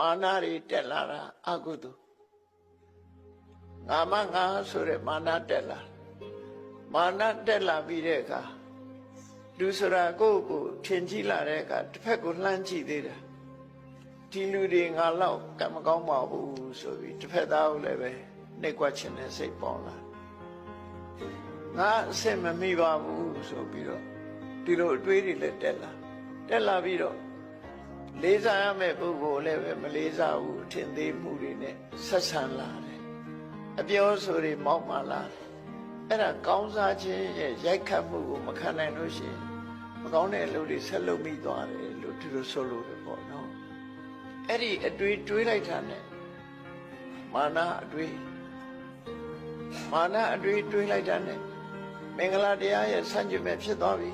မာနတွေတက်လာတာအကုသိုလ်ငါမငါဆိုတဲ့မာနတက်လာမာနတက်လာပြီးတဲ့အခါလူဆိုတာကိုယ့်ကိုယ်ထင်ကြီးလာတဲ့အခါတစ်ဖက်ကိုလှမ်းကြည့်သေးတယ်ဒီလူတွေငါတော့ကံမကောင်းပါဘူးဆိုပြီးတစ်ဖက်သားကိုလည်းပဲနှိတ်ကွက်ခြင်းနဲ့စိတ်ပေါ်လာငါအဆင်မမိပါဘူးဆိုပြီးတော့ဒီလိုအတွေးတွေလည်းတက်လာတက်လာပြီးတော့ လေးစားရမယ့်ပုဂ္ဂိုလ်လည်းပဲမလေးစားဘူးထင်သေးမှုတွေနဲ့ဆက်ဆံလာတယ်အပြောဆိုတွေမောက်မှလာတယ်အဲ့ဒါကောင်းစားခြင်းရဲ့ရိုက်ခတ်မှုကိုမခံနိုင်လို့ရှိရင်မကောင်းတဲ့အလုပ်တွေဆက်လုပ်မိသွားတယ်လို့သူတို့ဆိုလို့တယ်ပေါ့နော်အဲ့ဒီအတွေးတွေးလိုက်တာနဲ့မာနအတွေးမာနအတွေးတွေးလိုက်တာနဲ့မင်္ဂလာတရားရဲ့ဆန့်ကျင်ဘက်ဖြစ်သွားပြီ